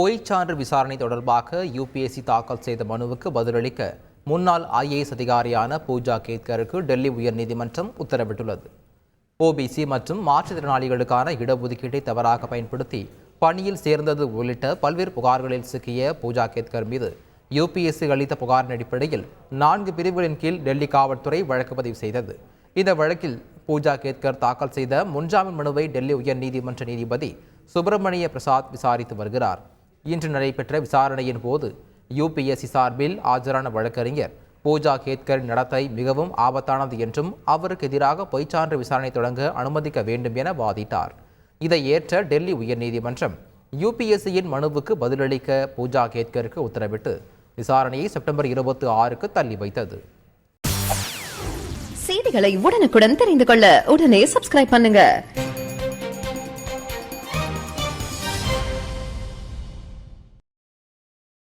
பொய்ச்சான்று விசாரணை தொடர்பாக யுபிஎஸ்சி தாக்கல் செய்த மனுவுக்கு பதிலளிக்க முன்னாள் ஐஏஎஸ் அதிகாரியான பூஜா கேத்கருக்கு டெல்லி உயர்நீதிமன்றம் உத்தரவிட்டுள்ளது. ஓபிசி மற்றும் மாற்றுத்திறனாளிகளுக்கான இடஒதுக்கீட்டை தவறாக பயன்படுத்தி பணியில் சேர்ந்தது உள்ளிட்ட பல்வேறு புகார்களில் சிக்கிய பூஜா கேத்கர் மீது யுபிஎஸ்சி அளித்த புகாரின் அடிப்படையில் நான்கு பிரிவுகளின் கீழ் டெல்லி காவல்துறை வழக்கு பதிவு செய்தது. இந்த வழக்கில் பூஜா கேத்கர் தாக்கல் செய்த முன்ஜாமீன் மனுவை டெல்லி உயர்நீதிமன்ற நீதிபதி சுப்பிரமணிய பிரசாத் விசாரித்து வருகிறார். இன்று நடைபெற்ற விசாரணையின் போது யுபிஎஸ்சி சார்பில் ஆஜரான வழக்கறிஞர் பூஜா கேத்கர் நடத்தை மிகவும் ஆபத்தானது என்றும் அவருக்கு எதிராக பொய்ச்சான்று விசாரணை தொடங்க அனுமதிக்க வேண்டும் என வாதிட்டார். இதை ஏற்ற டெல்லி உயர்நீதிமன்றம் யுபிஎஸ்சியின் மனுவுக்கு பதிலளிக்க பூஜா கேத்கருக்கு உத்தரவிட்டு விசாரணையை செப்டம்பர் இருபத்தி ஆறுக்கு தள்ளி வைத்தது. செய்திகளை உடனுக்குடன் தெரிந்து கொள்ள உடனே சப்ஸ்கிரைப் பண்ணுங்க.